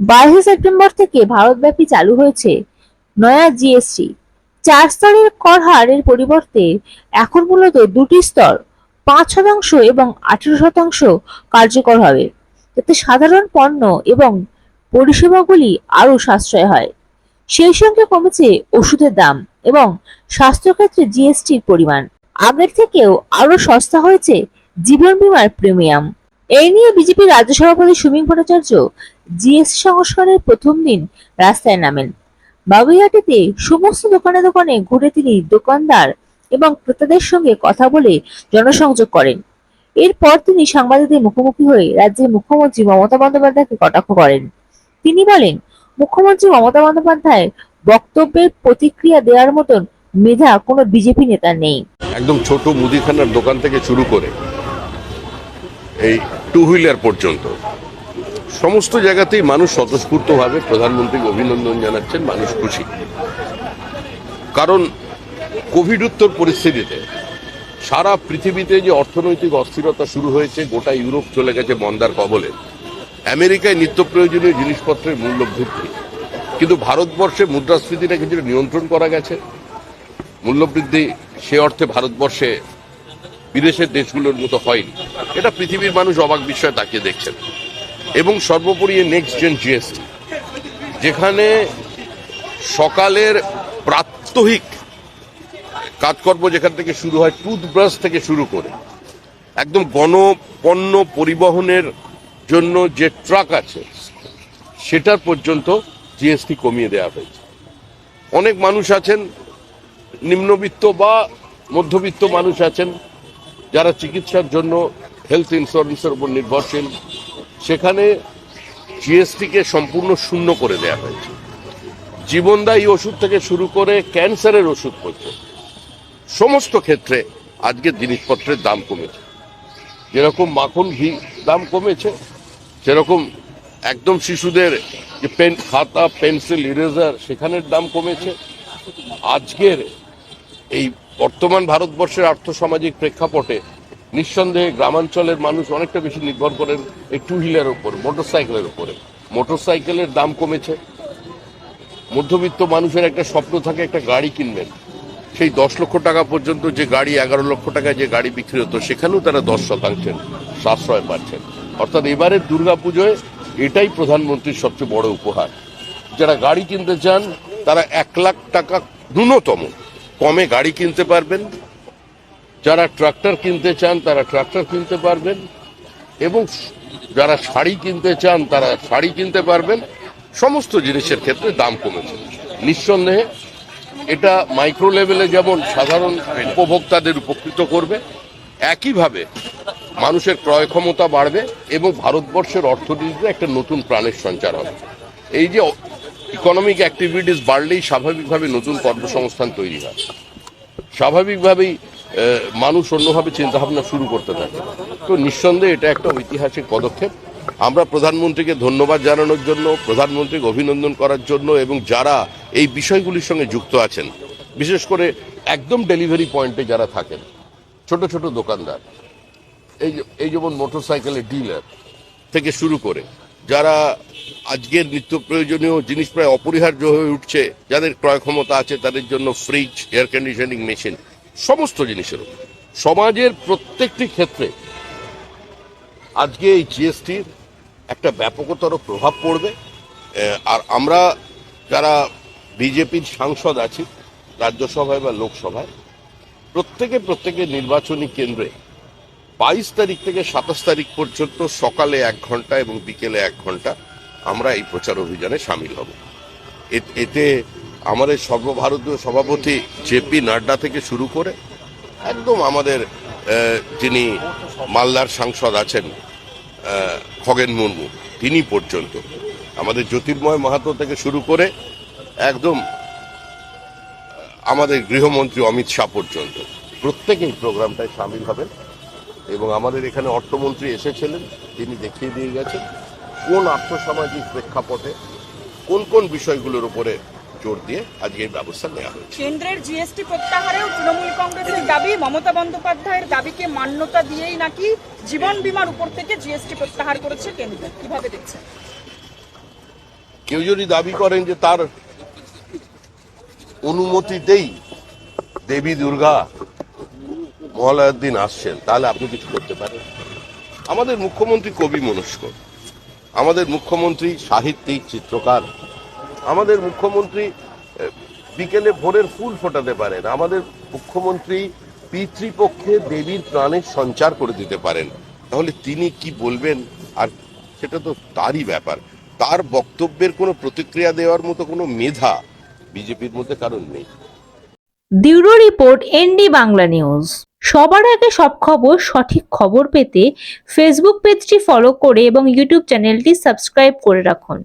বাইশে সেপ্টেম্বর থেকে ভারতব্যাপী চালু হয়েছে নয়া জিএসটি চার স্তরের কর হারের পরিবর্তে এখন মূলত দুটি স্তর, পাঁচ শতাংশ এবং আঠেরো শতাংশ কার্যকর হবে। যাতে সাধারণ পণ্য এবং পরিষেবাগুলি আরও সাশ্রয় হয়। সেই সঙ্গে কমেছে ওষুধের দাম এবং স্বাস্থ্যক্ষেত্রে জিএসটির পরিমাণ। আগের থেকেও আরও সস্তা হয়েছে জীবন বীমার প্রিমিয়াম। এই নিয়ে বিজেপি রাজ্য সভাপতি সুমিং ভট্টাচার্য জিএসটি সংস্কারের প্রথম দিন রাস্তায় নামেন। বাবুইহাটিতে সমস্ত দোকানে দোকানে ঘুরে তিনি দোকানদার এবং ক্রেতাদের সঙ্গে কথা বলে জনসংযোগ করেন। এরপর তিনি সাংবাদিকদের মুখোমুখি হয়ে রাজ্যের মুখ্যমন্ত্রী মমতা বন্দ্যোপাধ্যায়কে কটাক্ষ করেন। তিনি বলেন, মুখ্যমন্ত্রী মমতা বন্দ্যোপাধ্যায় বক্তব্যের প্রতিক্রিয়া দেওয়ার মতন মেধা কোনো বিজেপি নেতা নেই। একদম ছোট মুদিখানার দোকান থেকে শুরু করে এই টু হুইলার পর্যন্ত সমস্ত জায়গাতেই মানুষ স্বতঃস্ফূর্তভাবে প্রধানমন্ত্রীকে অভিনন্দন জানাচ্ছেন, মানুষ খুশি। কারণ কোভিড উত্তর পরিস্থিতিতে সারা পৃথিবীতে যে অর্থনৈতিক অস্থিরতা শুরু হয়েছে, গোটা ইউরোপ চলে গেছে মন্দার কবলে। আমেরিকায় নিত্য প্রয়োজনীয় জিনিসপত্রের মূল্য বৃদ্ধি কিন্তু ভারতবর্ষে মুদ্রাস্ফীতিটা কিছুটা নিয়ন্ত্রণ করা গেছে। মূল্যবৃদ্ধি সে অর্থে ভারতবর্ষে বিদেশের দেশগুলোর মতো হয়নি। এটা পৃথিবীর মানুষ অবাক বিষয়ে তাকিয়ে দেখছেন। এবং সর্বোপরি নেক্সট জেন জিএসটি যেখানে সকালের প্রাত্যহিক কাজকর্ম যেখান থেকে শুরু হয় টুথব্রাশ থেকে শুরু করে, একদম গণপণ্য পরিবহনের জন্য যে ট্রাক আছে, সেটার পর্যন্ত জিএসটি কমিয়ে দেওয়া হয়েছে। অনেক মানুষ আছেন, নিম্নবিত্ত বা মধ্যবিত্ত মানুষ আছেন, যারা চিকিৎসার জন্য হেলথ ইন্স্যুরেন্সের উপর নির্ভরশীল সেখানে জিএসটিকে সম্পূর্ণ শূন্য করে দেওয়া হয়েছে। জীবনদায়ী ওষুধ থেকে শুরু করে ক্যান্সারের ওষুধ পর্যন্ত। সমস্ত ক্ষেত্রে আজকের জিনিসপত্রের দাম কমেছে। যেরকম মাখন ঘি দাম কমেছে, সেরকম একদম শিশুদের যে পেন, খাতা, পেন্সিল, ইরেজার, সেখানের দাম কমেছে। আজকের এই বর্তমান ভারতবর্ষের আর্থসামাজিক প্রেক্ষাপটে নিঃসন্দেহে গ্রামাঞ্চলের মানুষ অনেকটা বেশি নির্ভর করেন এই টু হুইলার উপর মোটর সাইকেলের উপরে। মোটর সাইকেলের দাম কমেছে। মধ্যবিত্ত মানুষের একটা স্বপ্ন থাকে, একটা গাড়ি কিনবেন। সেই দশ লক্ষ টাকা পর্যন্ত যে গাড়ি, এগারো লক্ষ টাকায় যে গাড়ি বিক্রি হতো, সেখানেও তারা দশ শতাংশের সাশ্রয় পাচ্ছেন। অর্থাৎ এবারের দুর্গাপুজোয় এটাই প্রধানমন্ত্রীর সবচেয়ে বড় উপহার। যারা গাড়ি কিনতে চান, তারা এক লাখ টাকা ন্যূনতম কমে গাড়ি কিনতে পারবেন। যারা ট্রাক্টর কিনতে চান, তারা ট্রাক্টর কিনতে পারবেন। এবং যারা শাড়ি কিনতে চান, তারা শাড়ি কিনতে পারবেন। সমস্ত জিনিসের ক্ষেত্রে দাম কমেছে। নিঃসন্দেহে এটা মাইক্রো লেভেলে যেমন সাধারণ উপভোক্তাদের উপকৃত করবে, একইভাবে মানুষের ক্রয় ক্ষমতা বাড়বে এবং ভারতবর্ষের অর্থনীতিতে একটা নতুন প্রাণের সঞ্চার হবে। এই যে ইকোনমিক অ্যাক্টিভিটিস বাড়লেই স্বাভাবিকভাবে নতুন কর্মসংস্থান তৈরি হয়। স্বাভাবিকভাবেই মানুষ অন্যভাবে চিন্তাভাবনা শুরু করতে থাকে। তো নিঃসন্দেহে এটা একটা ঐতিহাসিক পদক্ষেপ। আমরা প্রধানমন্ত্রীকে ধন্যবাদ জানানোর জন্য, প্রধানমন্ত্রীকে অভিনন্দন করার জন্য এবং যারা এই বিষয়গুলির সঙ্গে যুক্ত আছেন, বিশেষ করে একদম ডেলিভারি পয়েন্টে যারা থাকেন, ছোট ছোট দোকানদার, এই এই যেমন মোটর সাইকেলের ডিলার থেকে শুরু করে, যারা আজকের নিত্য প্রয়োজনীয় জিনিস প্রায় অপরিহার্য হয়ে উঠছে, যাদের ক্রয় ক্ষমতা আছে তাদের জন্য ফ্রিজ এয়ার কন্ডিশনিং মেশিন সমস্ত জিনিসের উপর। সমাজের প্রত্যেকটি ক্ষেত্রে আজকে এই জিএসটির একটা ব্যাপকতর প্রভাব পড়বে আর আমরা যারা বিজেপির সাংসদ আছি, রাজ্যসভায় বা লোকসভায়, প্রত্যেকে প্রত্যেকের নির্বাচনী কেন্দ্রে বাইশ তারিখ থেকে সাতাশ তারিখ পর্যন্ত সকালে এক ঘণ্টা এবং বিকেলে এক ঘণ্টা আমরা এই প্রচার অভিযানে সামিল হব এ- আমাদের সর্বভারতীয় সভাপতি জেপি নাড্ডা থেকে শুরু করে একদম আমাদের যিনি মালদার সাংসদ আছেন খগেন মুর্মু, তিনি পর্যন্ত। আমাদের জ্যোতির্ময় মাহাতো থেকে শুরু করে একদম, আমাদের গৃহমন্ত্রী অমিত শাহ পর্যন্ত। প্রত্যেকেই প্রোগ্রামটায় সামিল হবেন এবং আমাদের এখানে অর্থমন্ত্রী এসেছিলেন, তিনি দেখিয়ে দিয়ে গেছেন কোন আর্থসামাজিক প্রেক্ষাপটে, কোন কোন বিষয়গুলোর উপরে জোর দিয়ে আজকে এই ব্যবস্থা নেওয়া হয়েছে। কেন্দ্রের জিএসটি প্রত্যাহারেও তৃণমূল কংগ্রেসের দাবি মমতা বন্দ্যোপাধ্যায়ের দাবিকে মান্যতা দিয়েই নাকি জীবন বীমার উপর থেকে জিএসটি প্রত্যাহার করেছে কেন্দ্র। কীভাবে দেখছেন? কেউ যদি দাবি করেন যে তার অনুমতিতেই দেবী দুর্গা মহালয়ার দিন আসছেন তাহলে আপনি কিছু করতে পারেন। আমাদের মুখ্যমন্ত্রী কবি মনস্ক আমাদের মুখ্যমন্ত্রী সাহিত্যিক চিত্রকার আমাদের মুখ্যমন্ত্রী বিকেলে ভোরের ফুল ফোটাতে পারেন। আমাদের মুখ্যমন্ত্রী পিতৃপক্ষে দেবীর প্রাণের সঞ্চার করে দিতে পারেন। তাহলে তিনি কি বলবেন? আর সেটা তো তারই ব্যাপার। তার বক্তব্যের কোনো প্রতিক্রিয়া দেওয়ার মতো কোনো মেধা বিজেপির মধ্যে কারণ নেই। Bureau report, ND Bangla news. সবার আগে সব খবর, সঠিক খবর পেতে ফেসবুক পেজটি ফলো করে এবং ইউটিউব চ্যানেলটি সাবস্ক্রাইব করে রাখুন।